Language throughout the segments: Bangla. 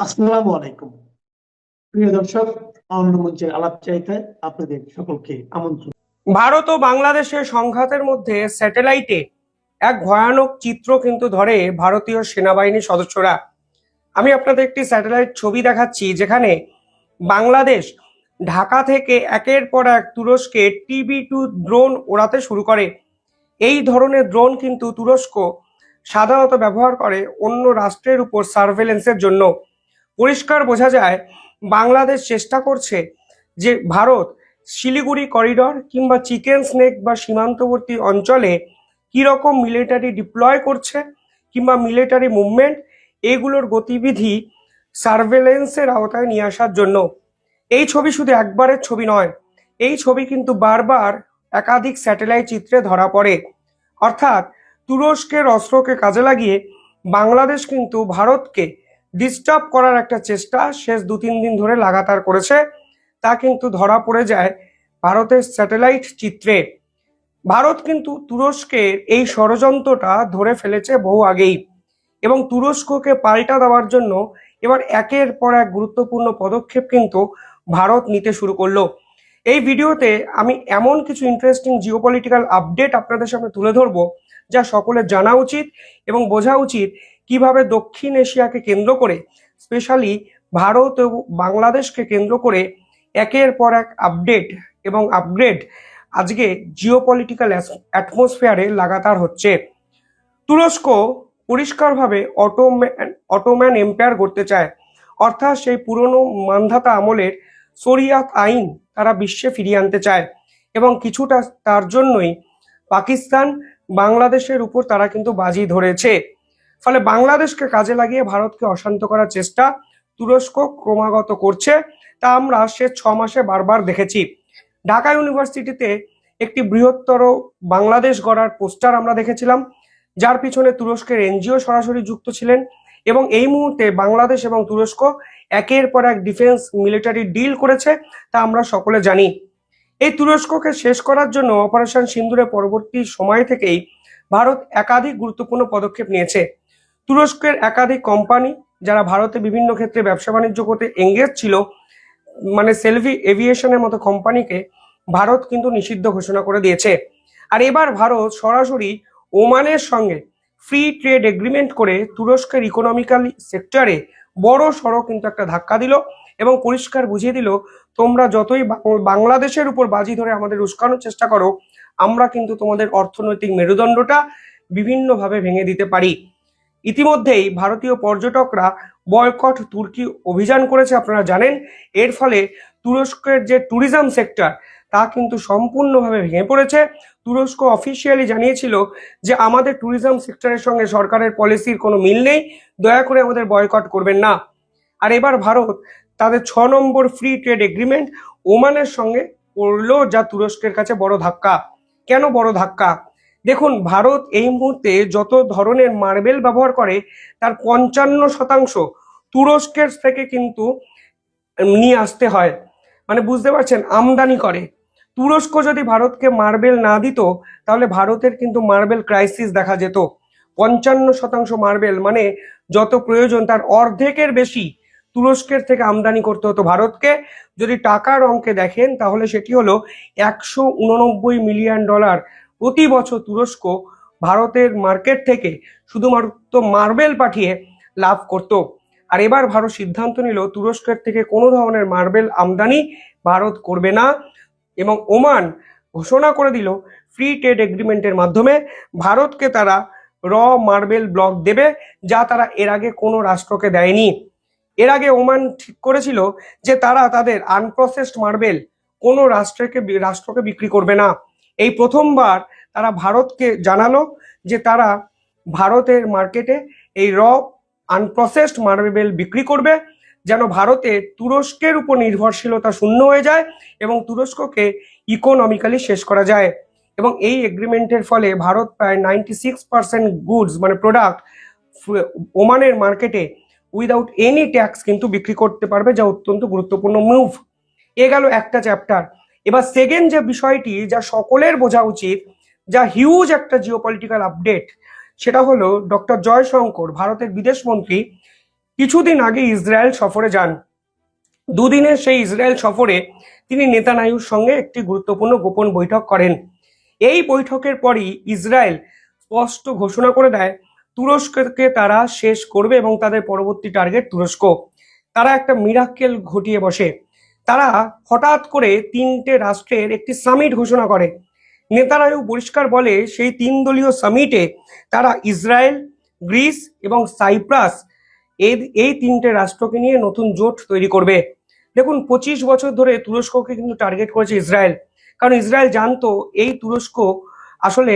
আসসালামু আলাইকুম। প্রিয় দর্শক আলাপ চাইতে আপনাদের সকলকে আমন্ত্রণ। ভারত ও বাংলাদেশের সংঘাতের মধ্যে স্যাটেলাইটে এক ভয়ানক চিত্র কিন্তু ধরে ভারতীয় সেনাবাহিনীর সদস্যরা। আমি আপনাদের একটি স্যাটেলাইট ছবি দেখাচ্ছি, যেখানে বাংলাদেশ ঢাকা থেকে একের পর এক তুরস্কে টিবি টু ড্রোন ওড়াতে শুরু করে। এই ধরনের ড্রোন কিন্তু তুরস্ক সাধারণত ব্যবহার করে অন্য রাষ্ট্রের উপর সার্ভেলেন্সের জন্য। পরিষ্কার বোঝা যায় বাংলাদেশ চেষ্টা করছে যে ভারত শিলিগুড়ি করিডর কিংবা চিকেন স্নেক বা সীমান্তবর্তী অঞ্চলে কীরকম মিলিটারি ডিপ্লয় করছে কিংবা মিলিটারি মুভমেন্ট এগুলোর গতিবিধি সার্ভেলেন্সের আওতায় নিয়ে আসার জন্য। এই ছবি শুধু একবারের ছবি নয়, এই ছবি কিন্তু বারবার একাধিক স্যাটেলাইট চিত্রে ধরা পড়ে। অর্থাৎ তুরস্কের অস্ত্রকে কাজে লাগিয়ে বাংলাদেশ কিন্তু ভারতকে ডিস্টার্ব করার একটা চেষ্টা শেষ দু তিন দিন ধরে লাগাতার করেছে। তা কিন্তু ধরা পড়ে যায় ভারতের স্যাটেলাইট চিত্রে। ভারত কিন্তু তুরস্কের এই ষড়যন্ত্রটা ধরে ফেলেছে বহু আগেই এবং তুরস্ককে পাল্টা দেওয়ার জন্য এবার একের পর এক গুরুত্বপূর্ণ পদক্ষেপ কিন্তু ভারত নিতে শুরু করল। এই ভিডিওতে আমি এমন কিছু ইন্টারেস্টিং জিওপলিটিক্যাল আপডেট আপনাদের সামনে তুলে ধরবো যা সকলের জানা উচিত এবং বোঝা উচিত কীভাবে দক্ষিণ এশিয়াকে কেন্দ্র করে স্পেশালি ভারত ও বাংলাদেশকে কেন্দ্র করে একের পর এক আপডেট এবং আপগ্রেড আজকে জিওপলিটিক্যাল অ্যাটমসফিয়ারে লাগাতার হচ্ছে। তুরস্ক পরিষ্কারভাবে অটোম্যান অটোম্যান এম্পায়ার করতে চায়। অর্থাৎ সেই পুরনো মান্ধাতা আমলের শরিয়াত আইন তারা বিশ্বে ফিরিয়ে আনতে চায় এবং কিছুটা তার জন্যই পাকিস্তান বাংলাদেশের উপর তারা কিন্তু বাজি ধরেছে। ফলে বাংলাদেশকে কাজে লাগিয়ে ভারতকে অশান্ত করার চেষ্টা তুরস্ক ক্রমাগত করছে। তা আমরা সে ছ মাসে বারবার দেখেছি। ঢাকা ইউনিভার্সিটিতে একটি বৃহত্তর বাংলাদেশ গড়ার পোস্টার আমরা দেখেছিলাম, যার পিছনে তুরস্কের এনজিও সরাসরি যুক্ত ছিলেন এবং এই মুহূর্তে বাংলাদেশ এবং তুরস্ক একের পর এক ডিফেন্স মিলিটারি ডিল করেছে, তা আমরা সকলে জানি। এই তুরস্ককে শেষ করার জন্য অপারেশন সিন্দুরের পরবর্তী সময় থেকেই ভারত একাধিক গুরুত্বপূর্ণ পদক্ষেপ নিয়েছে। তুরস্কের একাধিক কোম্পানি যারা ভারতে বিভিন্ন ক্ষেত্রে ব্যবসা বাণিজ্য করতে এঙ্গেজ ছিল মানে সেলভি এভিয়েশনের মতো কোম্পানিকে ভারত কিন্তু নিষিদ্ধ ঘোষণা করে দিয়েছে। আর এবার ভারত সরাসরি ওমানের সঙ্গে ফ্রি ট্রেড এগ্রিমেন্ট করে তুরস্কের ইকোনমিক্যাল সেক্টরে বড় সড়ো কিন্তু একটা ধাক্কা দিল এবং পরিষ্কার বুঝিয়ে দিল, তোমরা যতই বাংলাদেশের উপর বাজি ধরে আমাদের উস্কানোর চেষ্টা করো, আমরা কিন্তু তোমাদের অর্থনৈতিক মেরুদণ্ডটা বিভিন্নভাবে ভেঙে দিতে পারি। ইতিমধ্যেই ভারতীয় পর্যটকরা বয়কট তুর্কি অভিযান করেছে, আপনারা জানেন। এর ফলে তুরস্কের যে ট্যুরিজম সেক্টর, তা কিন্তু সম্পূর্ণভাবে ভেঙে পড়েছে। তুরস্ক অফিসিয়ালি জানিয়েছিল যে আমাদের ট্যুরিজম সেক্টরের সঙ্গে সরকারের পলিসির কোনো মিল নেই, দয়া করে আমাদের বয়কট করবেন না। আর এবার ভারত তাদের ছ নম্বর ফ্রি ট্রেড এগ্রিমেন্ট ওমানের সঙ্গে করল, যা তুরস্কের কাছে বড় ধাক্কা। কেন বড় ধাক্কা? দেখুন, ভারত এই মুহূর্তে যত ধরনের মার্বেল ব্যবহার করে, তার পঞ্চান্ন শতাংশ তুরস্কের থেকে কিন্তু নিয়ে আসতে হয়। মানে বুঝতে পারছেন, আমদানি করে। তুরস্ক যদি ভারতকে মার্বেল না দিত, তাহলে ভারতের কিন্তু মার্বেল ক্রাইসিস দেখা যেত। পঞ্চান্ন শতাংশ মার্বেল মানে যত প্রয়োজন, তার অর্ধেকের বেশি তুরস্কের থেকে আমদানি করতে হতো ভারতকে। যদি টাকার অঙ্কে দেখেন, তাহলে সেটি হলো একশো উননব্বই মিলিয়ন ডলার প্রতি বছর তুরস্ক ভারতের মার্কেট থেকে শুধুমাত্র মার্বেল পাঠিয়ে লাভ করত। আর এবার ভারত সিদ্ধান্ত নিল, তুরস্কের থেকে কোনো ধরনের মার্বেল আমদানি ভারত করবে না এবং ওমান ঘোষণা করে দিল ফ্রি ট্রেড এগ্রিমেন্টের মাধ্যমে ভারতকে তারা র মার্বেল ব্লক দেবে, যা তারা এর আগে কোনো রাষ্ট্রকে দেয়নি। এর আগে ওমান ঠিক করেছিল যে তারা তাদের আনপ্রসেসড মার্বেল কোনো রাষ্ট্রকে রাষ্ট্রকে বিক্রি করবে না। এই প্রথমবার তারা ভারতকে জানালো যে তারা ভারতের মার্কেটে এই র আনপ্রসেসড মার্বেল বিক্রি করবে, যেন ভারতে তুরস্কের উপর নির্ভরশীলতা শূন্য হয়ে যায় এবং তুরস্ককে ইকোনমিক্যালি শেষ করা যায়। এবং এই এগ্রিমেন্টের ফলে ভারত প্রায় নাইনটি সিক্স পার্সেন্ট গুডস মানে প্রোডাক্ট ওমানের মার্কেটে উইদাউট এনি ট্যাক্স কিন্তু বিক্রি করতে পারবে, যা অত্যন্ত গুরুত্বপূর্ণ মুভ এ গেল একটা চ্যাপ্টার এবার সেকেন্ড যে বিষয়টি, যা সকলের বোঝা উচিত যা হিউজ একটা জিওপলিটিক্যাল আপডেট সেটা হলো ডক্টর জয়শঙ্কর ভারতের বিদেশ মন্ত্রী, কিছুদিন আগে ইসরায়েল সফরে যান। দুদিনের সেই ইসরায়েল সফরে তিনি নেতানায়ুর সঙ্গে একটি গুরুত্বপূর্ণ গোপন বৈঠক করেন। এই বৈঠকের পরই ইসরায়েল স্পষ্ট ঘোষণা করে দেয়, তুরস্ককে তারা শেষ করবে এবং তাদের পরবর্তী টার্গেট তুরস্ক। তারা একটা মিরাক্কেল ঘটিয়ে বসে। তারা হঠাৎ করে তিনটে রাষ্ট্রের একটি সামিট ঘোষণা করে। নেতানায়ু পরিষ্কার বলে সেই তিন দলীয় সামিটে তারা ইসরায়েল, গ্রিস এবং সাইপ্রাস এই এই তিনটে রাষ্ট্রকে নিয়ে নতুন জোট তৈরি করবে। দেখুন, পঁচিশ বছর ধরে তুরস্ককে কিন্তু টার্গেট করেছে ইসরায়েল। কারণ ইসরায়েল জানতো এই তুরস্ক আসলে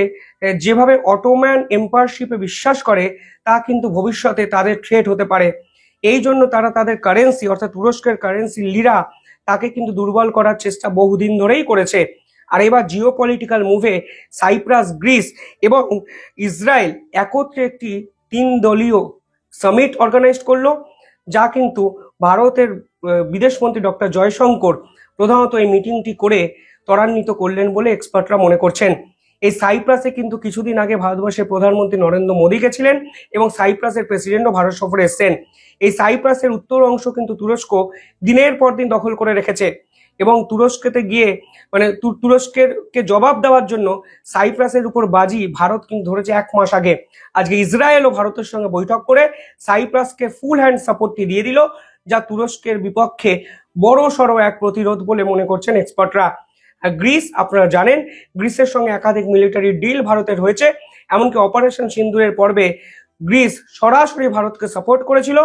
যেভাবে অটোম্যান এম্পায়ারশিপে বিশ্বাস করে, তা কিন্তু ভবিষ্যতে তাদের থ্রেট হতে পারে। এই জন্য তারা তাদের কারেন্সি অর্থাৎ তুরস্কের কারেন্সি লিরা তাকে কিন্তু দুর্বল করার চেষ্টা বহুদিন ধরেই করেছে। আর এবার জিও পলিটিক্যাল মুভে সাইপ্রাস গ্রিস এবং ইসরায়েল একত্রে একটি তিন দলীয় সামিট অর্গানাইজ করল, যা কিন্তু ভারতের বিদেশমন্ত্রী ডক্টর জয়শঙ্কর প্রধানত এই মিটিংটি করে ত্বরান্বিত করলেন বলে এক্সপার্টরা মনে করছেন। এই সাইপ্রাসে কিন্তু কিছুদিন আগে ভারতবর্ষের প্রধানমন্ত্রী নরেন্দ্র মোদী গেছিলেন এবং সাইপ্রাসের প্রেসিডেন্টও ভারত সফরে এসেছেন। এই সাইপ্রাসের উত্তর অংশ কিন্তু তুরস্ক দিনের পর দিন দখল করে রেখেছে। এবং তুরস্কেতে গিয়ে মানে তুরস্কের কে জবাব দেওয়ার জন্য সাইপ্রাসের উপর বাজি ভারত কিন্তু ধরেছে এক মাস আগে। আজকে ইসরায়েল ও ভারতের সঙ্গে বৈঠক করে সাইপ্রাসকে ফুল হ্যান্ড সাপোর্টটি দিয়ে দিল, যা তুরস্কের বিপক্ষে বড় সড়ো এক প্রতিরোধ বলে মনে করছেন এক্সপার্টরা গ্রিস, আপনারা জানেন, গ্রিসের সঙ্গে একাধিক মিলিটারি ডিল ভারতের হয়েছে, এমনকি অপারেশন সিন্দুরের পর্বে গ্রিস সরাসরি ভারতকে সাপোর্ট করেছিল।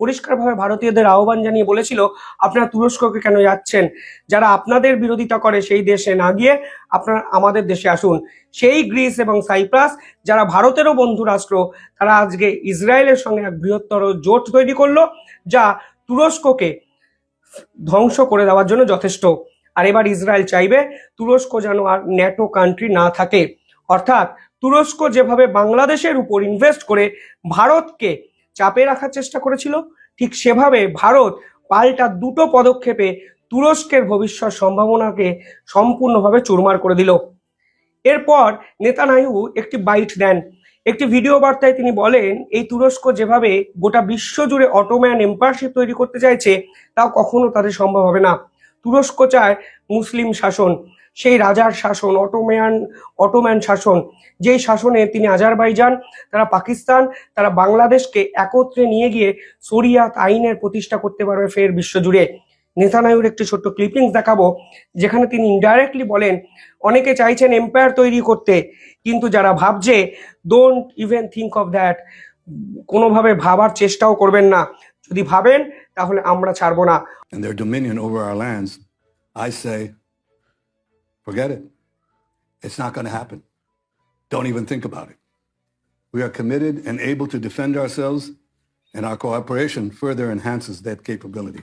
পরিষ্কারভাবে ভারতীয়দের আহ্বান জানিয়ে বলেছিল, আপনারা তুরস্ককে কেন যাচ্ছেন? যারা আপনাদের বিরোধিতা করে সেই দেশে না গিয়ে আপনারা আমাদের দেশে আসুন। সেই গ্রিস এবং সাইপ্রাস, যারা ভারতেরও বন্ধু রাষ্ট্র তারা আজকে ইসরায়েলের সঙ্গে এক বৃহত্তর জোট তৈরি করল, যা তুরস্ককে ধ্বংস করে দেওয়ার জন্য যথেষ্ট। আর এবার ইসরায়েল চাইবে তুরস্ক যেন আর ন্যাটো কান্ট্রি না থাকে। অর্থাৎ তুরস্ক যেভাবে বাংলাদেশের উপর ইনভেস্ট করে ভারতকে চাপে রাখার চেষ্টা করেছিল, ঠিক সেভাবে ভারত পাল্টা দুটো পদক্ষেপে তুরস্কের ভবিষ্যৎ সম্ভাবনাকে সম্পূর্ণভাবে চুরমার করে দিল। এরপর নেতানায়ু একটি বাইট দেন। একটি ভিডিও বার্তায় তিনি বলেন, এই তুরস্ক যেভাবে গোটা বিশ্ব জুড়ে অটোম্যান এম্পায়ারশিপ তৈরি করতে চাইছে, তাও কখনো তাদের সম্ভব হবে না। তুরস্ক চায় মুসলিম শাসন, সেই রাজার শাসন, অটোম্যান অটোম্যান শাসন। যেই শাসনে তিনি আজারবাইজান তারা পাকিস্তান তারা বাংলাদেশকে একত্রে নিয়ে গিয়ে শরিয়াত আইনের প্রতিষ্ঠা করতে পারবে ফের বিশ্বজুড়ে নেতানায়ুর একটি ছোট্ট ক্লিপিংস দেখাবো যেখানে তিনি ইনডাইরেক্টলি বলেন অনেকে চাইছেন এম্পায়ার তৈরি করতে কিন্তু যারা ভাবছে don't even think of that কোনোভাবে ভাবার চেষ্টাও করবেন না যদি ভাবেন তাহলে আমরা ছাড়বো না and their dominion over our lands, I say, forget it. It's not going to happen. Don't even think about it. We are committed and able to defend ourselves, and our cooperation further enhances that capability.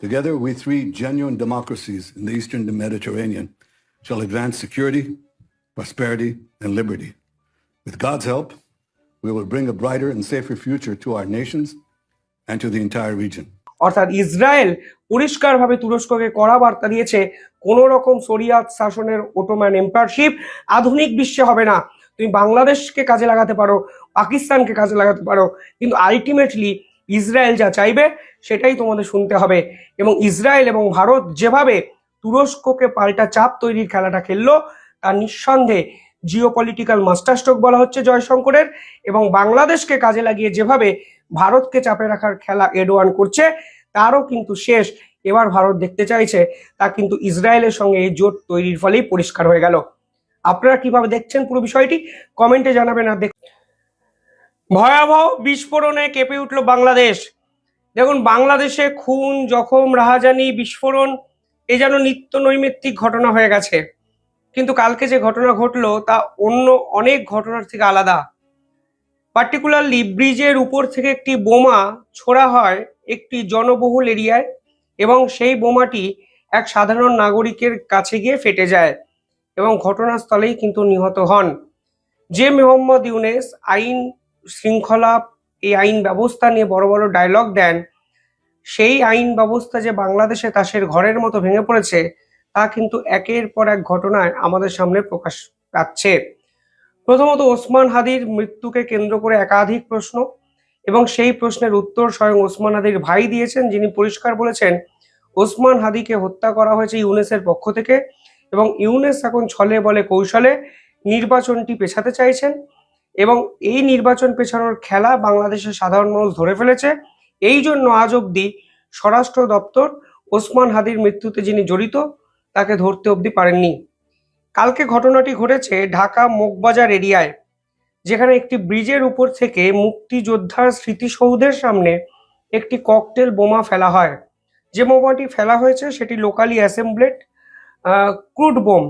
Together, we three genuine democracies in the Eastern Mediterranean shall advance security, prosperity, and liberty. With God's help, we will bring a brighter and safer future to our nations and to the entire region. অর্থাৎ ইসরায়েল পরিষ্কারভাবে তুরস্ককে কড়া বার্তা দিয়েছে কোন রকম শরিয়াত শাসনের ওটোম্যান এম্পায়ারশিপ আধুনিক বিশ্বে হবে না। তুমি বাংলাদেশকে কাজে লাগাতে পারো, পাকিস্তানকে কাজে লাগাতে পারো, কিন্তু আলটিমেটলি ইসরায়েল যা চাইবে সেটাই তোমাদের শুনতে হবে। এবং ইসরায়েল এবং ভারত যেভাবে তুরস্ককে পাল্টা চাপ তৈরির খেলাটা খেললো, তার নিঃসন্দেহে জিও পলিটিক্যাল মাস্টারস্ট্রোক বলা হচ্ছে জয়শঙ্করের, এবং বাংলাদেশকে কাজে লাগিয়ে যেভাবে ভারতকে চাপে রাখার খেলা এডওয়ান করছে, তারও কিন্তু শেষ। এবার ভারত দেখতে চাইছে, তা কিন্তু ইসরায়েলের সঙ্গে এই জোট তৈরির ফলেই পরিষ্কার হয়ে গেল। আপনারা কীভাবে দেখছেন পুরো বিষয়টি, কমেন্টে জানাবেন আর দেখ ভয়াবহ বিস্ফোরণে কেঁপে উঠল বাংলাদেশ। দেখুন, বাংলাদেশে খুন, জখম, রাহাজানি, বিস্ফোরণ, এ যেন নিত্য নৈমিত্তিক ঘটনা হয়ে গেছে। কিন্তু কালকে যে ঘটনা ঘটলো, তা অন্য অনেক ঘটনার থেকে আলাদা। পার্টিকুলারলি ব্রিজের উপর থেকে একটি বোমা ছোড়া হয় একটি জনবহুল এরিয়ায় এবং সেই বোমাটি এক সাধারণ নাগরিকের কাছে গিয়ে ফেটে যায় এবং ঘটনাস্থলেই কিন্তু নিহত হন। যে মোহাম্মদ ইউনেস আইন শৃঙ্খলা, এই আইন ব্যবস্থা নিয়ে বড় বড় ডায়লগ দেন, সেই আইন ব্যবস্থা যে বাংলাদেশে তাসের ঘরের মতো ভেঙে পড়েছে, তা কিন্তু একের পর এক ঘটনায় আমাদের সামনে প্রকাশ পাচ্ছে। প্রথমত ওসমান হাদির মৃত্যুকে কেন্দ্র করে একাধিক প্রশ্ন এবং সেই প্রশ্নের উত্তর স্বয়ং ওসমান হাদির ভাই দিয়েছেন, যিনি পরিষ্কার বলেছেন, ওসমান হাদিকে হত্যা করা হয়েছে ইউনেসের পক্ষ থেকে এবং ইউনেস এখন ছলে বলে কৌশলে নির্বাচনটি পেছাতে চাইছেন এবং এই নির্বাচন পেছানোর খেলা বাংলাদেশের সাধারণ মানুষ ধরে ফেলেছে। এই জন্য আজ অবধি স্বরাষ্ট্র দপ্তর ওসমান হাদির মৃত্যুতে যিনি জড়িত, তাকে ধরতে অবধি পারেননি। কালকে ঘটনাটি ঘটেছে ঢাকা মোগবাজার এরিয়ায়, যেখানে একটি ব্রিজের উপর থেকে মুক্তিযোদ্ধার স্মৃতিসৌধের সামনে একটি ককটেল বোমা ফেলা হয়। যে বোমাটি ফেলা হয়েছে সেটি লোকালি অ্যাসেম্বলেড ক্রুড বোম।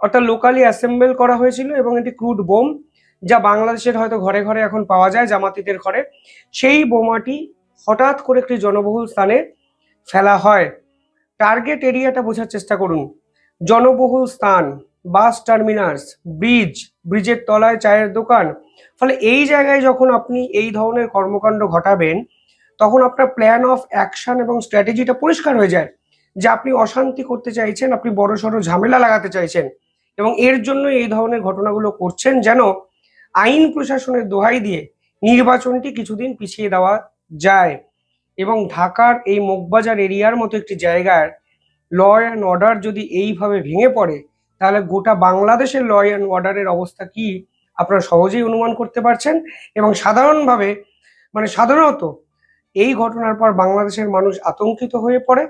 অর্থাৎ লোকালি অ্যাসেম্বল করা হয়েছিল এবং এটি ক্রুড বোম, যা বাংলাদেশের হয়তো ঘরে ঘরে এখন পাওয়া যায় জামাতিদের ঘরে। সেই বোমাটি হঠাৎ করে একটি জনবহুল স্থানে ফেলা হয়। টার্গেট এরিয়াটা বোঝার চেষ্টা করুন। জনবহুল স্থান। বাস টার্মিনাস, ব্রিজ, ব্রিজের তলায় চায়ের দোকান। ফলে এই জায়গায় যখন আপনি এই ধরনের কর্মকাণ্ড ঘটাবেন, তখন আপনার প্ল্যান অফ অ্যাকশন এবং স্ট্র্যাটেজিটা পরিষ্কার হয়ে যায় যে আপনি অশান্তি করতে চাইছেন, আপনি বড় সড়ো ঝামেলা লাগাতে চাইছেন এবং এর জন্য এই ধরনের ঘটনাগুলো করছেন যেন আইন প্রশাসনের দোহাই দিয়ে নির্বাচনটি কিছুদিন পিছিয়ে দেওয়া যায় এবং ঢাকার এই মগবাজার এরিয়ার মতো একটি জায়গার ল অ্যান্ড অর্ডার যদি এইভাবে ভেঙে পড়ে তাহলে গোটা বাংলাদেশের ল অ্যান্ড অর্ডারের অবস্থা কি? আপনারা সহজেই অনুমান করতে পারছেন। এবং সাধারণভাবে মানে সাধারণত এই ঘটনার পর বাংলাদেশের মানুষ আতঙ্কিত হয়ে পড়ে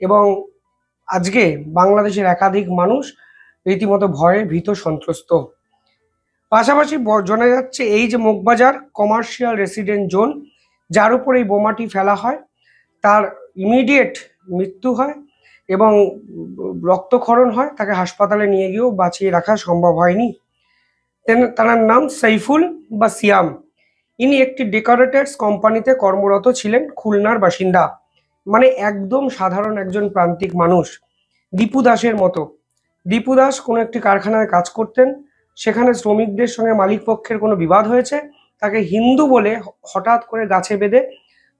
এবং আজকে বাংলাদেশের একাধিক মানুষ রীতিমতো ভয়ে ভীত, সন্ত্রস্ত। পাশাপাশি জানা যাচ্ছে এই যে মগবাজার কমার্শিয়াল রেসিডেন্ট জোন যার উপর এই বোমাটি ফেলা হয়, তার ইমিডিয়েট মৃত্যু হয়। এবং রক্তক্ষরণ হয়, তাকে হাসপাতালে নিয়ে গিয়েও বাঁচিয়ে রাখা সম্ভব হয়নি। তার নাম সাইফুল বা সিয়াম। ইনি একটি ডেকোরেটার্স কোম্পানিতে কর্মরত ছিলেন, খুলনার বাসিন্দা। মানে একদম সাধারণ একজন প্রান্তিক মানুষ, দীপু দাসের মতো। দীপু দাস কোনো একটি কারখানায় কাজ করতেন, সেখানে শ্রমিকদের সঙ্গে মালিক পক্ষের কোনো বিবাদ হয়েছে, তাকে হিন্দু বলে হঠাৎ করে গাছে বেঁধে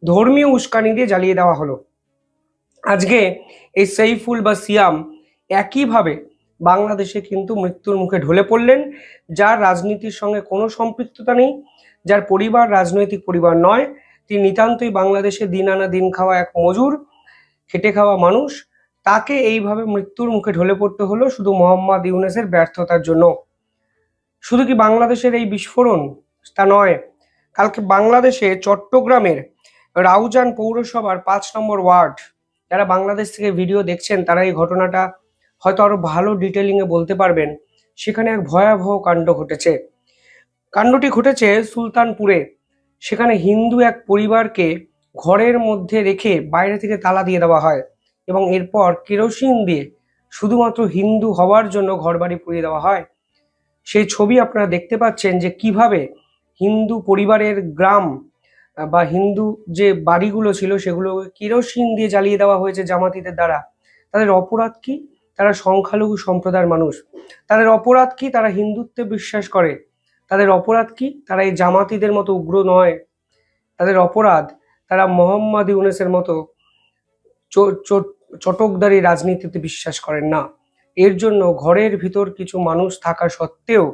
ধর্মীয় উস্কানি দিয়ে জ্বালিয়ে দেওয়া হলো। আজকে এই সেইফুল বা সিয়াম একইভাবে বাংলাদেশে কিন্তু মৃত্যুর মুখে ঢলে পড়লেন, যার রাজনীতির সঙ্গে কোনো সম্পৃক্ততা নেই, যার পরিবার রাজনৈতিক পরিবার নয়, তিনি নিতান্তই বাংলাদেশে দিন আনা দিন খাওয়া এক মজুর, খেটে খাওয়া মানুষ। তাকে এইভাবে মৃত্যুর মুখে ঢলে পড়তে হলো শুধু মোহাম্মদ ইউনেসের ব্যর্থতার জন্য। শুধু কি বাংলাদেশের এই বিস্ফোরণ? তা নয়, কালকে বাংলাদেশে চট্টগ্রামের রাউজান পৌরসভার পাঁচ নম্বর ওয়ার্ড যারা বাংলাদেশ থেকে ভিডিও দেখছেন, তারা এই ঘটনাটা হয়তো আরও ভালো ডিটেলিং এ বলতে পারবেন। সেখানে এক ভয়াবহ কাণ্ড ঘটেছে। কাণ্ডটি ঘটেছে সুলতানপুরে। সেখানে হিন্দু এক পরিবারকে ঘরের মধ্যে রেখে বাইরে থেকে তালা দিয়ে দেওয়া হয় এবং এরপর কেরোসিন দিয়ে শুধুমাত্র হিন্দু হওয়ার জন্য ঘরবাড়ি পুড়িয়ে দেওয়া হয়। সেই ছবি আপনারা দেখতে পাচ্ছেন যে কীভাবে হিন্দু পরিবারের গ্রাম বা হিন্দু যে বাড়িগুলো ছিল সেগুলো কেরোসিন দিয়ে জ্বালিয়ে দেওয়া হয়েছে জামাতিদের দ্বারা। তাদের অপরাধ কি? তারা সংখ্যালঘু সম্প্রদায়ের মানুষ। তাদের অপরাধ কি? তারা হিন্দুত্বে বিশ্বাস করে। তাদের অপরাধ কি? তারা এই জামাতিদের মতো উগ্র নয়। তাদের অপরাধ, তারা মোহাম্মদ ইউনেসের মতো চটকদারি রাজনীতিতে বিশ্বাস করেন না। এর জন্য ঘরের ভিতর কিছু মানুষ থাকা সত্ত্বেও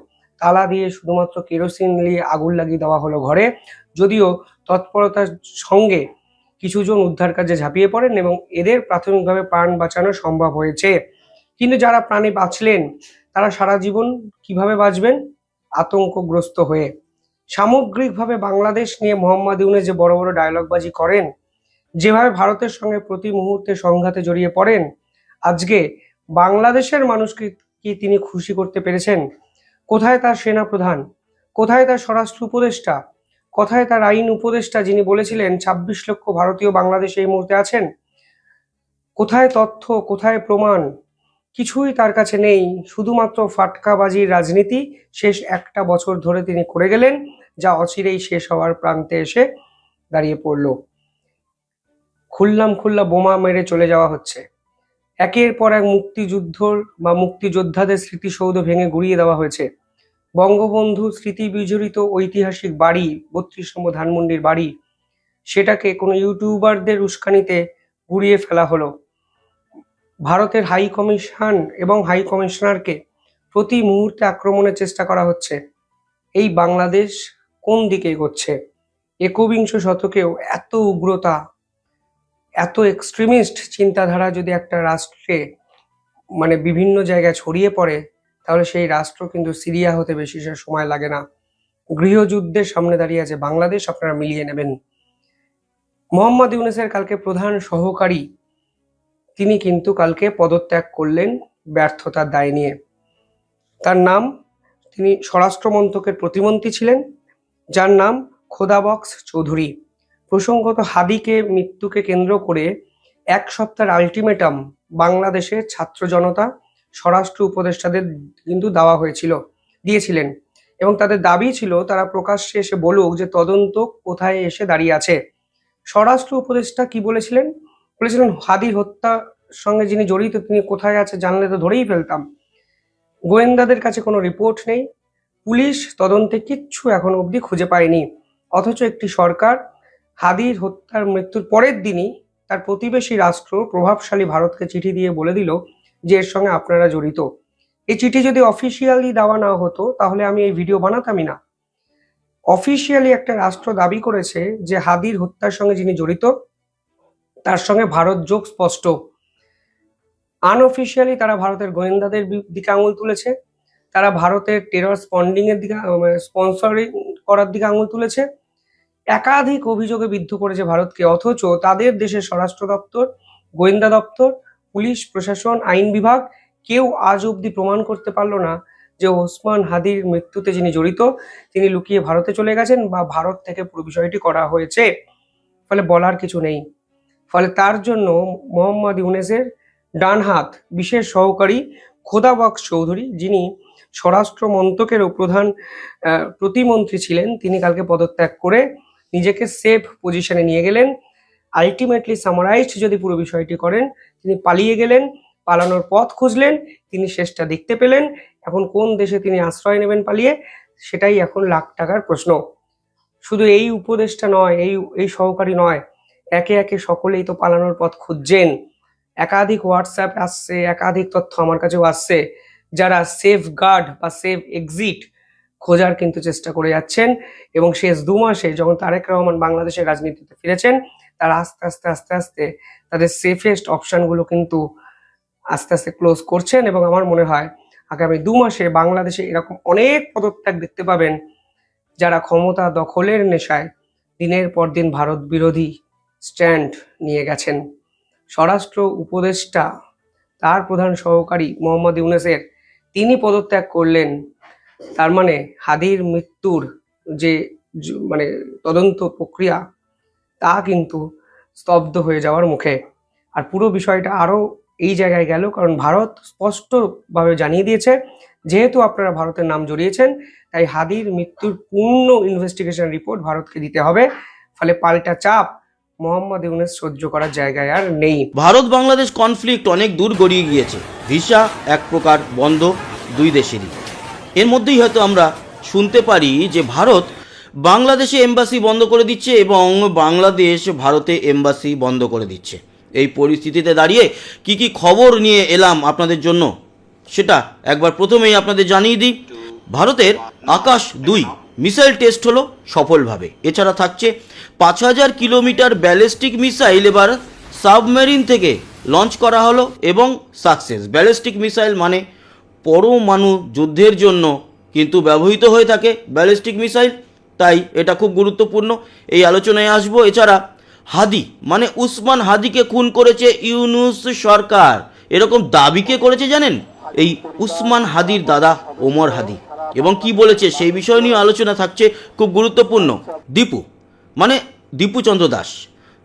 তালা দিয়ে শুধুমাত্র কেরোসিন দিয়ে আগুন লাগিয়ে দেওয়া হলো ঘরে। যদিও তৎপরতার সঙ্গে কিছুজন উদ্ধার কাজে ঝাঁপিয়ে পড়েন এবং এদের প্রাথমিকভাবে প্রাণ বাঁচানো সম্ভব হয়েছে। কিন্তু যারা প্রাণে বাঁচলেন, তারা সারা জীবন কীভাবে বাঁচবেন? আতঙ্কগ্রস্ত হয়ে। সামগ্রিকভাবে বাংলাদেশ নিয়ে মোহাম্মদ ইউনুস যে বড় বড় ডায়লগবাজি করেন, যেভাবে ভারতের সঙ্গে প্রতি মুহূর্তে সংঘাতে জড়িয়ে পড়েন, আজকে বাংলাদেশের মানুষকে কি তিনি খুশি করতে পেরেছেন? কোথায় তার সেনা প্রধান কোথায় তার স্বরাষ্ট্র উপদেষ্টা? কোথায় তার আইন উপদেষ্টা যিনি বলেছিলেন, ছাব্বিশ লক্ষ ভারতীয় বাংলাদেশে এই মুহূর্তে আছেন? কোথায় তথ্য, কোথায় প্রমাণ? কিছুই তার কাছে নেই। শুধুমাত্র ফাটকাবাজির রাজনীতি শেষ একটা বছর ধরে তিনি করে গেলেন, যা অচিরেই শেষ হওয়ার প্রান্তে এসে দাঁড়িয়ে পড়ল। খুললাম খুল্লা বোমা মেরে চলে যাওয়া হচ্ছে। একের পর এক মুক্তিযুদ্ধর বা মুক্তিযোদ্ধাদের স্মৃতিসৌধ ভেঙে গুড়িয়ে দেওয়া হয়েছে। বঙ্গবন্ধু স্মৃতি বিজড়িত ঐতিহাসিক বাড়ি বত্রিশ নম্বর ধানমন্ডির বাড়ি, সেটাকে কোনো ইউটিউবারদের উস্কানিতে গুড়িয়ে ফেলা হলো। ভারতের হাই কমিশন এবং হাই কমিশনারকে প্রতি মুহূর্তে আক্রমণের চেষ্টা করা হচ্ছে। এই বাংলাদেশ কোন দিকে এগোচ্ছে? একবিংশ শতকেও এত উগ্রতা এত এক্সট্রিমিস্ট চিন্তাধারা যদি একটা রাষ্ট্রে মানে বিভিন্ন জায়গায় ছড়িয়ে পড়ে, তাহলে সেই রাষ্ট্র কিন্তু সিরিয়া হতে বেশি সময় লাগে না। গৃহযুদ্ধের সামনে দাঁড়িয়ে আছে বাংলাদেশ, আপনারা মিলিয়ে নেবেন। মোহাম্মদ ইউনুসের কালকে প্রধান সহকারী, তিনি কিন্তু কালকে পদত্যাগ করলেন ব্যর্থতার দায় নিয়ে। তার নাম, তিনি স্বরাষ্ট্র মন্ত্রকের প্রতিমন্ত্রী ছিলেন, যার নাম খোদাবক্স চৌধুরী। প্রসঙ্গত হাদিকে মৃত্যুকে কেন্দ্র করে এক সপ্তাহের আলটিমেটাম বাংলাদেশের ছাত্র জনতা, স্বরাষ্ট্র উপদেষ্টাদের কিন্তু দেওয়া হয়েছিল, দিয়েছিলেন। এবং তাদের দাবি ছিল, তারা প্রকাশ্যে এসে বলুক যে তদন্ত কোথায় এসে দাঁড়িয়ে আছে। স্বরাষ্ট্র উপদেষ্টা কি বলেছিলেন? বলেছিলেন, হাদি হত্যার সঙ্গে যিনি জড়িত, তিনি কোথায় আছে জানলে তো ধরেই ফেলতাম। গোয়েন্দাদের কাছে কোনো রিপোর্ট নেই। পুলিশ তদন্তে কিচ্ছু এখনও অবধি খুঁজে পায়নি। অথচ একটি সরকার হাদির হত্যার মৃত্যুর পরের দিনই তার প্রতিবেশী রাষ্ট্র প্রভাবশালী ভারতকে চিঠি দিয়ে বলে দিল যে এর সঙ্গে আপনারা জড়িত। এই চিঠি যদি অফিসিয়ালি দেওয়া না হতো, তাহলে আমি এই ভিডিও বানাতামই না। অফিসিয়ালি একটা রাষ্ট্র দাবি করেছে যে হাদির হত্যার সঙ্গে যিনি জড়িত, তার সঙ্গে ভারত যোগ স্পষ্ট। আনঅফিসিয়ালি তারা ভারতের গোয়েন্দাদের দিকে আঙুল তুলেছে। তারা ভারতের টেরর স্পন্ডিং এর দিকে স্পন্সরিং করার দিকে আঙুল তুলেছে। একাধিক অভিযোগে বিদ্ধ করেছে ভারতকে, অথচ তাদের দেশের স্বরাষ্ট্র দপ্তর, গোয়েন্দা দপ্তর, পুলিশ, প্রশাসন, আইন বিভাগ কেউ আজ অবধি প্রমাণ করতে পারল না যে ওসমান হাদির মৃত্যুতে যিনি জড়িত, তিনি লুকিয়ে ভারতে চলে গেছেন বা ভারত থেকে পুরো বিষয়টি করা হয়েছে। ফলে বলার কিছু নেই। ফলে তার জন্য মোহাম্মদ ইউনেসের ডান হাত বিশেষ সহকারী খোদাবক্স চৌধুরী, যিনি স্বরাষ্ট্র মন্ত্রকেরও প্রধান প্রতিমন্ত্রী ছিলেন, তিনি কালকে পদত্যাগ করে নিজেকে সেফ পজিশনে নিয়ে গেলেন। আলটিমেটলি সামারাইজড যদি পুরো বিষয়টি করেন, তিনি পালিয়ে গেলেন, পালানোর পথ খুঁজলেন, তিনি শেষটা দেখতে পেলেন। এখন কোন দেশে তিনি আশ্রয় নেবেন পালিয়ে, সেটাই এখন লাখ টাকার প্রশ্ন। শুধু এই উপদেশটা নয়, এই এই সহকারী নয়, একে একে সকলেই তো পালানোর পথ খুঁজছেন। একাধিক হোয়াটসঅ্যাপ আসছে, একাধিক তথ্য আমার কাছেও আসছে, যারা সেফ গার্ড বা সেফ এক্সিট খোঁজার কিন্তু চেষ্টা করে যাচ্ছেন এবং শেষ দু মাসে যখন তারেক রহমান বাংলাদেশের রাজনীতিতে ফিরেছেন, তারা আস্তে আস্তে আস্তে আস্তে তাদের সেফেস্ট অপশনগুলো কিন্তু আস্তে আস্তে ক্লোজ করছেন এবং আমার মনে হয় আগামী দু মাসে বাংলাদেশে এরকম অনেক পদত্যাগ দেখতে পাবেন যারা ক্ষমতা দখলের নেশায় দিনের পর দিন ভারত বিরোধী স্ট্যান্ড নিয়ে গেছেন। স্বরাষ্ট্র উপদেষ্টা, তার প্রধান সহকারী মোহাম্মদ ইউনেসের তিনি পদত্যাগ করলেন তার মানে হাদির মৃত্যুর যে মানে তদন্ত প্রক্রিয়া, তা কিন্তু স্তব্ধ হয়ে যাওয়ার মুখে। আর পুরো বিষয়টা আরও এই জায়গায় গেল, কারণ ভারত স্পষ্টভাবে জানিয়ে দিয়েছে, যেহেতু আপনারা ভারতের নাম জড়িয়েছেন, তাই হাদির মৃত্যুর পূর্ণ ইনভেস্টিগেশন রিপোর্ট ভারতকে দিতে হবে। ফলে পাল্টা চাপ মোহাম্মদ ইউনেস সহ্য করার জায়গায় আর নেই। ভারত বাংলাদেশ কনফ্লিক্ট অনেক দূর গড়িয়ে গিয়েছে। ভিসা এক প্রকার বন্ধ দুই দেশেরই। এর মধ্যেই হয়তো আমরা শুনতে পারি যে ভারত বাংলাদেশে এম্বাসি বন্ধ করে দিচ্ছে এবং বাংলাদেশ ভারতে এম্বাসি বন্ধ করে দিচ্ছে। এই পরিস্থিতিতে দাঁড়িয়ে কি কি খবর নিয়ে এলাম আপনাদের জন্য সেটা একবার প্রথমেই আপনাদের জানিয়ে দিই। ভারতের আকাশ দুই মিসাইল টেস্ট হলো সফলভাবে। এছাড়া থাকছে পাঁচ হাজার কিলোমিটার ব্যালিস্টিক মিসাইল এবার সাবমেরিন থেকে লঞ্চ করা হলো এবং সাকসেস। ব্যালিস্টিক মিসাইল মানে পরমাণু যুদ্ধের জন্য কিন্তু ব্যবহৃত হয়ে থাকে ব্যালিস্টিক মিসাইল। তাই এটা খুব গুরুত্বপূর্ণ। এই আলোচনায় আসব। এছাড়া হাদি মানে উসমান হাদিকে খুন করেছে ইউনুস সরকার। এরকম দাবি কে করেছে জানেন? এই উসমান হাদির দাদা ওমর হাদি। এবং কি বলেছে সেই বিষয় নিয়ে আলোচনা থাকছে খুব গুরুত্বপূর্ণ। দীপু মানে দীপুচন্দ্র দাস।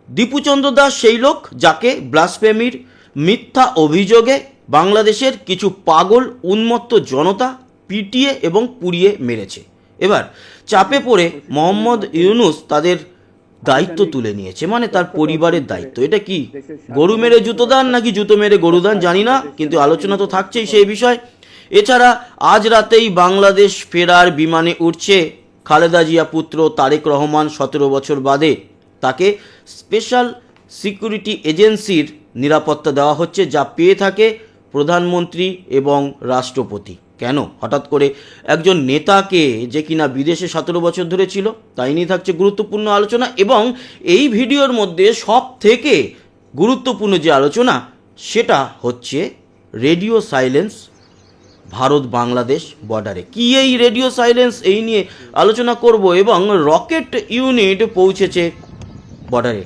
দীপুচন্দ্র দাস সেই লোক যাকে ব্লাসফেমির মিথ্যা অভিযোগে বাংলাদেশের কিছু পাগল উন্মত্ত জনতা পিটিয়ে এবং পুড়িয়ে মেরেছে। এবার চাপে পড়ে মোহাম্মদ ইউনুস তাদের দায়িত্ব তুলে নিয়েছে মানে তার পরিবারের দায়িত্ব। এটা কি গরু মেরে জুতো দান নাকি জুতো মেরে গরু দান? জানি না, কিন্তু আলোচনা তো থাকছেই সেই বিষয়। এছাড়া আজ রাতেই বাংলাদেশ ফেরার বিমানে উঠছে খালেদা জিয়া পুত্র তারেক রহমান সতেরো বছর বাদে। তাকে স্পেশাল সিকিউরিটি এজেন্সির নিরাপত্তা দেওয়া হচ্ছে, যা পেয়ে থাকে প্রধানমন্ত্রী এবং রাষ্ট্রপতি। কেন? হঠাৎ করে একজন নেতাকে যে কিনা বিদেশে সতেরো বছর ধরে ছিল, তাই নিয়ে থাকছে গুরুত্বপূর্ণ আলোচনা এবং এই ভিডিওর মধ্যে সব থেকে গুরুত্বপূর্ণ যে আলোচনা, সেটা হচ্ছে রেডিও সাইলেন্স ভারত বাংলাদেশ বর্ডারে। কি এই রেডিও সাইলেন্স এই নিয়ে আলোচনা করব এবং রকেট ইউনিট পৌঁছেছে বর্ডারে।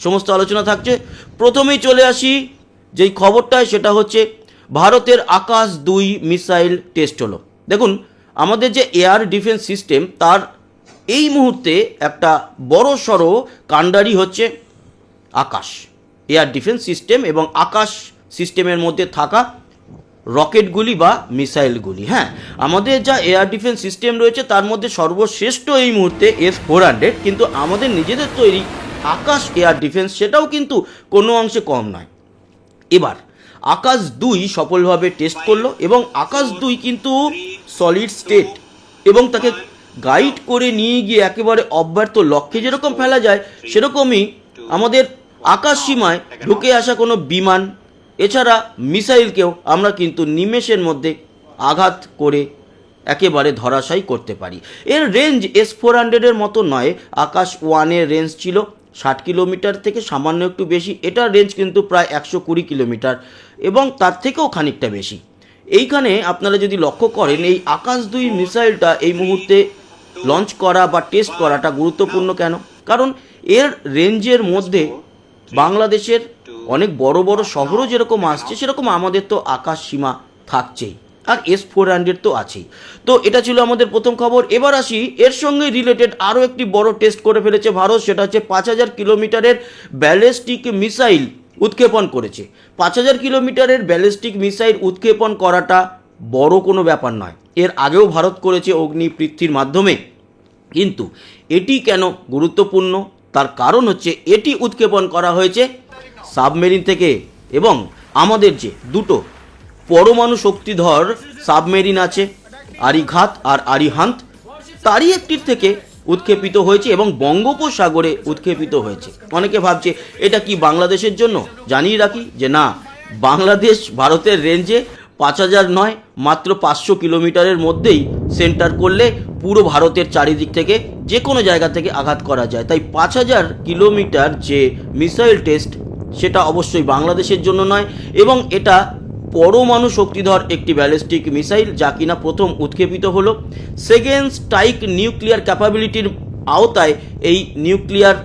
সমস্ত আলোচনা থাকছে। প্রথমেই চলে আসি যেই খবরটায় সেটা হচ্ছে ভারতের আকাশ দুই মিসাইল টেস্ট হলো। দেখুন, আমাদের যে এয়ার ডিফেন্স সিস্টেম, তার এই মুহূর্তে একটা বড় সড়ো কাণ্ডারি হচ্ছে আকাশ। এয়ার ডিফেন্স সিস্টেম এবং আকাশ সিস্টেমের মধ্যে থাকা রকেটগুলি বা মিসাইলগুলি হ্যাঁ? আমাদের যা এয়ার ডিফেন্স সিস্টেম রয়েছে, তার মধ্যে সর্বশ্রেষ্ঠ এই মুহূর্তে এস ফোর হান্ড্রেড, কিন্তু আমাদের নিজেদের তৈরি আকাশ এয়ার ডিফেন্স, সেটাও কিন্তু কোনো অংশে কম নয়। এবার, আকাশ দুই সফলভাবে টেস্ট করল এবং আকাশ দুই কিন্তু সলিড স্টেট এবং তাকে গাইড করে নিয়ে গিয়ে একেবারে অব্যর্থ লক্ষ্যে যেরকম ফেলা যায়, সেরকমই আমাদের আকাশ সীমায় ঢুকে আসা কোনো বিমান, এছাড়া মিসাইলকেও আমরা কিন্তু নিমেষের মধ্যে আঘাত করে একেবারে ধরাশায়ী করতে পারি। এর রেঞ্জ এস ফোর হান্ড্রেডের মতো নয়, আকাশ ওয়ানের রেঞ্জ ছিল। ষাট কিলোমিটার থেকে সামান্য একটু বেশি এটার রেঞ্জ কিন্তু প্রায় একশো কুড়ি কিলোমিটার এবং তার থেকেও খানিকটা বেশি। এইখানে আপনারা যদি লক্ষ্য করেন, এই আকাশ দুই মিসাইলটা এই মুহূর্তে লঞ্চ করা বা টেস্ট করাটা গুরুত্বপূর্ণ কেন? কারণ এর রেঞ্জের মধ্যে বাংলাদেশের অনেক বড় বড় শহরও যেরকম আসছে, সেরকম আমাদের তো আকাশ সীমা থাকছেই। আর এস ফোর হান্ড্রেড তো আছেই। তো এটা ছিল আমাদের প্রথম খবর। এবার আসি, এর সঙ্গে রিলেটেড আরও একটি বড় টেস্ট করে ফেলেছে ভারত। সেটা হচ্ছে পাঁচ হাজার কিলোমিটারের ব্যালিস্টিক মিসাইল উৎক্ষেপণ করেছে। পাঁচ হাজার কিলোমিটারের ব্যালিস্টিক মিসাইল উৎক্ষেপণ করাটা বড় কোনো ব্যাপার নয়। এর আগেও ভারত করেছে অগ্নি পৃথ্বীর মাধ্যমে। কিন্তু এটি কেন গুরুত্বপূর্ণ? তার কারণ হচ্ছে এটি উৎক্ষেপণ করা হয়েছে সাবমেরিন থেকে এবং আমাদের যে দুটো পরমাণু শক্তিধর সাবমেরিন আছে, আরিঘাত আর আরিহান্ত। তারই একটির থেকে উৎক্ষেপিত হয়েছে এবং বঙ্গোপসাগরে উৎক্ষেপিত হয়েছে। অনেকে ভাবছে, এটা কি বাংলাদেশের জন্য? জানিয়ে রাখি যে না, বাংলাদেশ ভারতের রেঞ্জে পাঁচ হাজার নয়, মাত্র পাঁচশো কিলোমিটারের মধ্যেই সেন্টার করলে পুরো ভারতের চারিদিক থেকে যে কোনো জায়গা থেকে আঘাত করা যায়। তাই পাঁচ হাজার কিলোমিটার যে মিসাইল টেস্ট, সেটা অবশ্যই বাংলাদেশের জন্য নয় এবং এটা পরমাণু শক্তিধর একটি ব্যালিস্টিক মিসাইল যা কিনা প্রথম উৎক্ষেপিত হলো। সেকেন্ড স্ট্রাইক নিউক্লিয়ার ক্যাপাবিলিটির আওতায় এই নিউক্লিয়ার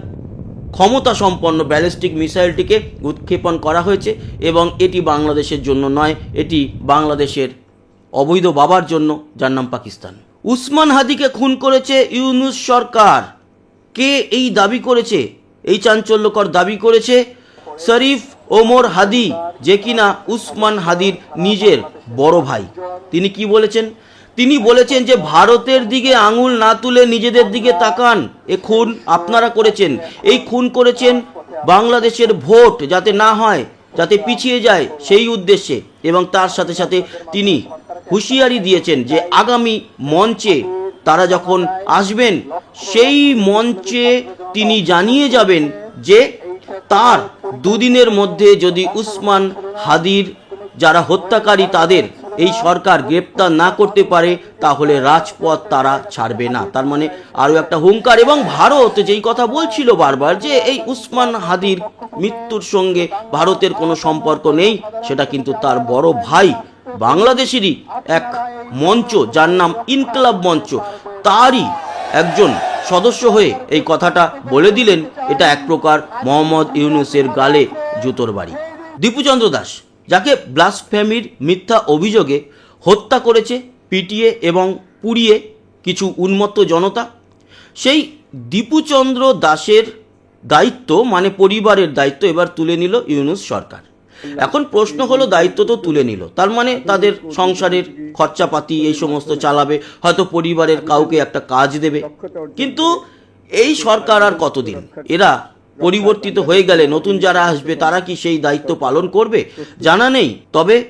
ক্ষমতা সম্পন্ন ব্যালিস্টিক মিসাইলটিকে উৎক্ষেপণ করা হয়েছে এবং এটি বাংলাদেশের জন্য নয়, এটি বাংলাদেশের অবৈধ বাবার জন্য, যার নাম পাকিস্তান। উসমান হাদিকে খুন করেছে ইউনুস সরকার। কে এই দাবি করেছে? এই চাঞ্চল্যকর দাবি করেছে শরীফ ওমর হাদি, যে কিনা উসমান হাদির নিজের বড় ভাই। তিনি কি বলেছেন? তিনি বলেছেন যে, ভারতের দিকে আঙুল না তুলে নিজেদের দিকে তাকান। এ খুন আপনারা করেছেন। এই খুন করেছেন বাংলাদেশের ভোট যাতে না হয়, যাতে পিছিয়ে যায় সেই উদ্দেশ্যে। এবং তার সাথে সাথে তিনি হুঁশিয়ারি দিয়েছেন যে, আগামী মঞ্চে তারা যখন আসবেন, সেই মঞ্চে তিনি জানিয়ে যাবেন যে তার দুদিনের মধ্যে যদি উসমান হাদির যারা হত্যাকারী তাদের এই সরকার গ্রেপ্তার না করতে পারে, তাহলে রাজপথ তারা ছাড়বে না। তার মানে আরও একটা হুঙ্কার। এবং ভারত যেই কথা বলছিল বারবার যে এই উসমান হাদির মৃত্যুর সঙ্গে ভারতের কোনো সম্পর্ক নেই, সেটা কিন্তু তার বড় ভাই বাংলাদেশেরই এক মঞ্চ, যার নাম ইনকলাব মঞ্চ। তারই একজন সদস্য হয়ে এই কথাটা বলে দিলেন এটা এক প্রকার মোহাম্মদ ইউনুসের গালে জুতোর বাড়ি। দীপুচন্দ্র দাস, যাকে ব্লাসফেমির মিথ্যা অভিযোগে হত্যা করেছে, পিটিয়ে এবং পুড়িয়ে কিছু উন্মত্ত জনতা, সেই দীপুচন্দ্র দাসের দায়িত্ব মানে পরিবারের দায়িত্ব এবার তুলে নিল ইউনুস সরকার। এখন প্রশ্ন হলো, দায়িত্ব তো তুলে নিল। তার মানে তাদের সংসারের খরচাপাতি, এই সমস্ত চালাবে, হয়তো পরিবারের কাউকে একটা কাজ দেবে। কিন্তু এই সরকার আর কতদিন? এরা পরিবর্তিত হয়ে গেলে, নতুন যারা আসবে, তারা কি সেই দায়িত্ব পালন করবে? জানা নেই। তবে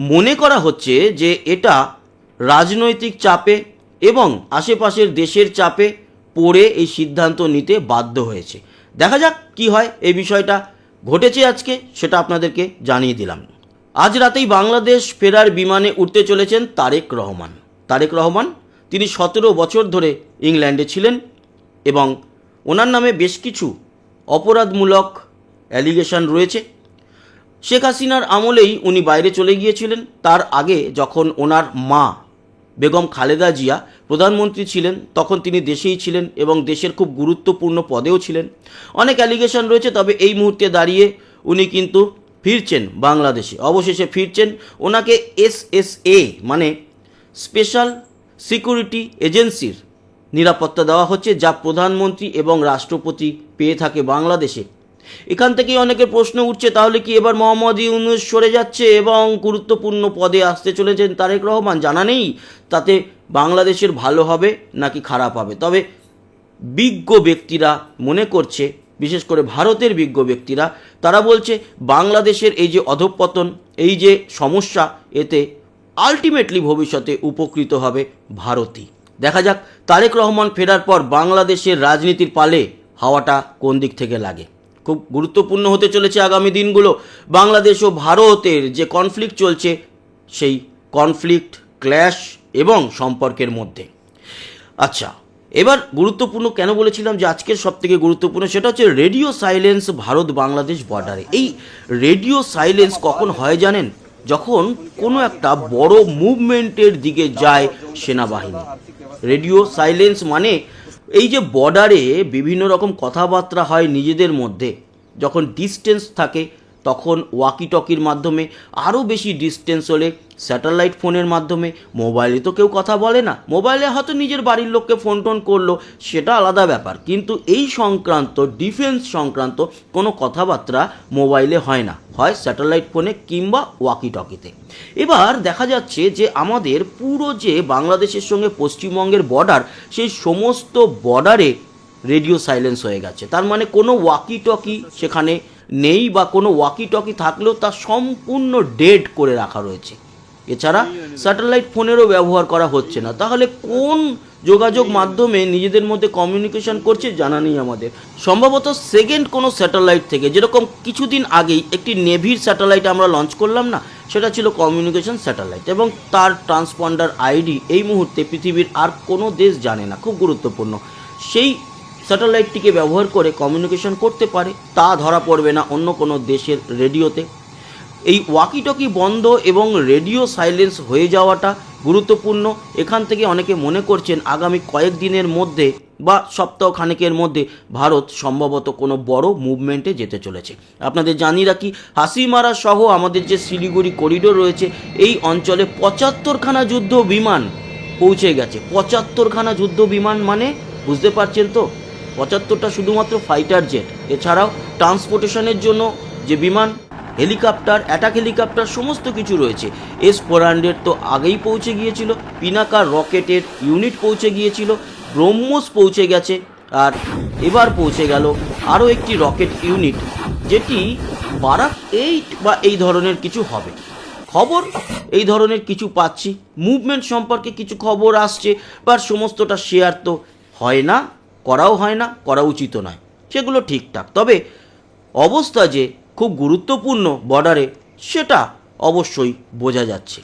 মনে করা হচ্ছে যে এটা রাজনৈতিক চাপে এবং আশেপাশের দেশের চাপে পড়ে এই সিদ্ধান্ত নিতে বাধ্য হয়েছে। দেখা যাক কি হয় এই বিষয়টা। ঘটেছে আজকে, সেটা আপনাদেরকে জানিয়ে দিলাম। আজ রাতেই বাংলাদেশ ফেরার বিমানে উঠতে চলেছেন তারেক রহমান। তারেক রহমান, তিনি সতেরো বছর ধরে ইংল্যান্ডে ছিলেন এবং ওনার নামে বেশ কিছু অপরাধমূলক অ্যালিগেশন রয়েছে। শেখ হাসিনার আমলেই উনি বাইরে চলে গিয়েছিলেন। তার আগে যখন ওনার মা বেগম খালেদা জিয়া প্রধানমন্ত্রী ছিলেন, তখন তিনি দেশেই ছিলেন এবং দেশের খুব গুরুত্বপূর্ণ পদেও ছিলেন। অনেক অ্যালিগেশন রয়েছে, তবে এই মুহূর্তে দাঁড়িয়ে উনি কিন্তু ফিরছেন বাংলাদেশে। অবশেষে ফিরছেন ওনাকে এসএসএ মানে স্পেশাল সিকিউরিটি এজেন্সির নিরাপত্তা দেওয়া হচ্ছে, যা প্রধানমন্ত্রী এবং রাষ্ট্রপতি পেয়ে থাকে বাংলাদেশে। এখান থেকেই অনেকের প্রশ্ন উঠছে, তাহলে কি এবার মোহাম্মদ ইউনুস সরে যাচ্ছে এবং গুরুত্বপূর্ণ পদে আসতে চলেছেন তারেক রহমান? জানা নেই। তাতে বাংলাদেশের ভালো হবে নাকি খারাপ হবে? তবে বিজ্ঞ ব্যক্তিরা মনে করছে, বিশেষ করে ভারতের বিজ্ঞ ব্যক্তিরা, তারা বলছে বাংলাদেশের এই যে অধঃপতন, এই যে সমস্যা, এতে আলটিমেটলি ভবিষ্যতে উপকৃত হবে ভারতই। দেখা যাক তারেক রহমান ফেরার পর বাংলাদেশের রাজনীতির পালে হাওয়াটা কোন দিক থেকে লাগে। খুব গুরুত্বপূর্ণ হতে চলেছে আগামী দিনগুলো। বাংলাদেশ ও ভারতের যে কনফ্লিক্ট চলছে, সেই কনফ্লিক্ট ক্ল্যাশ এবং সম্পর্কের মধ্যে। আচ্ছা এবার গুরুত্বপূর্ণ কেন বলেছিলাম যে আজকের সব থেকে গুরুত্বপূর্ণ সেটা হচ্ছে রেডিও সাইলেন্স ভারত বাংলাদেশ বর্ডারে এই রেডিও সাইলেন্স কখন হয় জানেন? যখন কোনো একটা বড় মুভমেন্টের দিকে যায় সেনাবাহিনী। রেডিও সাইলেন্স মানে এই যে বর্ডারে বিভিন্ন রকম কথাবার্তা হয় নিজেদের মধ্যে যখন ডিস্টেন্স থাকে তখন ওয়াকি টকির মাধ্যমে, আরও বেশি ডিস্টেন্স হলে স্যাটেলাইট ফোনের মাধ্যমে মোবাইলে তো কেউ কথা বলে না। মোবাইলে হয়তো নিজের বাড়ির লোককে ফোন টোন করল, সেটা আলাদা ব্যাপার। কিন্তু এই সংক্রান্ত ডিফেন্স সংক্রান্ত কোনো কথাবার্তা মোবাইলে হয় না। হয় স্যাটেলাইট ফোনে কিংবা ওয়াকি টকিতে এবার দেখা যাচ্ছে যে আমাদের পুরো যে বাংলাদেশের সঙ্গে পশ্চিমবঙ্গের বর্ডার সেই সমস্ত বর্ডারে রেডিও সাইলেন্স হয়ে গেছে। তার মানে কোনো ওয়াকি টকি সেখানে নেই বা কোনো ওয়াকি টকি থাকলেও তা সম্পূর্ণ ডেড করে রাখা রয়েছে। এছাড়া স্যাটেলাইট ফোনেরও ব্যবহার করা হচ্ছে না। তাহলে কোন যোগাযোগ মাধ্যমে নিজেদের মধ্যে কমিউনিকেশন করছে জানা নেই আমাদের। সম্ভবত সেকেন্ড কোনো স্যাটেলাইট থেকে, যেরকম কিছুদিন আগেই একটি নেভির স্যাটেলাইট আমরা লঞ্চ করলাম না, সেটা ছিল কমিউনিকেশন স্যাটেলাইট এবং তার ট্রান্সপন্ডার আইডি এই মুহূর্তে পৃথিবীর আর কোনো দেশ জানে না, খুব গুরুত্বপূর্ণ। সেই স্যাটেলাইটটিকে ব্যবহার করে কমিউনিকেশন করতে পারে, তা ধরা পড়বে না অন্য কোনো দেশের রেডিওতে। এই ওয়াকিটকি বন্ধ এবং রেডিও সাইলেন্স হয়ে যাওয়াটা গুরুত্বপূর্ণ। এখান থেকে অনেকে মনে করছেন আগামী কয়েকদিনের মধ্যে বা সপ্তাহ খানেকের মধ্যে ভারত সম্ভবত কোনো বড় মুভমেন্টে যেতে চলেছে। আপনাদের জানিয়ে রাখি, হাসিমারা সহ আমাদের যে শিলিগুড়ি করিডোর রয়েছে, এই অঞ্চলে পঁচাত্তরখানা যুদ্ধ বিমান পৌঁছে গেছে। পঁচাত্তরখানা যুদ্ধ বিমান মানে বুঝতে পারছেন তো? পঁচাত্তরটা শুধুমাত্র ফাইটার জেট এছাড়াও ট্রান্সপোর্টেশনের জন্য যে বিমান হেলিকপ্টার অ্যাটাক হেলিকপ্টার সমস্ত কিছু রয়েছে। এস ফোর তো আগেই পৌঁছে গিয়েছিল পিনাকার রকেটের ইউনিট পৌঁছে গিয়েছিল ব্রহ্মোস পৌঁছে গেছে, আর এবার পৌঁছে গেল আরও একটি রকেট ইউনিট যেটি বারাক এইট বা এই ধরনের কিছু হবে। খবর? এই ধরনের কিছু পাচ্ছি। মুভমেন্ট সম্পর্কে কিছু খবর আসছে বা সমস্তটা শেয়ার তো হয় না। করাও হয় না, করা উচিত নয়। সেগুলো ঠিকঠাক। তবে অবস্থা যে খুব গুরুত্বপূর্ণ বর্ডারে, সেটা অবশ্যই বোঝা যাচ্ছে।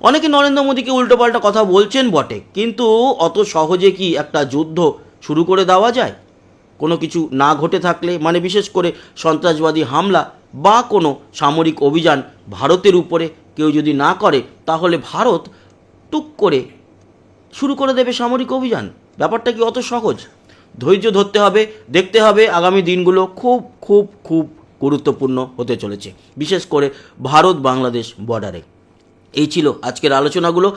অনেকে নরেন্দ্র মোদীকে উল্টোপাল্টা কথা বলছেন বটে, কিন্তু অত সহজে কি একটা যুদ্ধ শুরু করে দেওয়া যায়? কোনো কিছু না ঘটে থাকলে মানে বিশেষ করে সন্ত্রাসবাদী হামলা বা কোনো সামরিক অভিযান ভারতের উপরে কেউ যদি না করে, তাহলে ভারত টুক করে শুরু করে দেবে সামরিক অভিযান? ব্যাপারটা কি অত সহজ? ধৈর্য ধরতে হবে, দেখতে হবে আগামী দিনগুলো খুব খুব খুব গুরুত্বপূর্ণ হতে চলেছে। বিশেষ করে ভারত বাংলাদেশ বর্ডারে এই ছিল আজকের আলোচনাগুলো।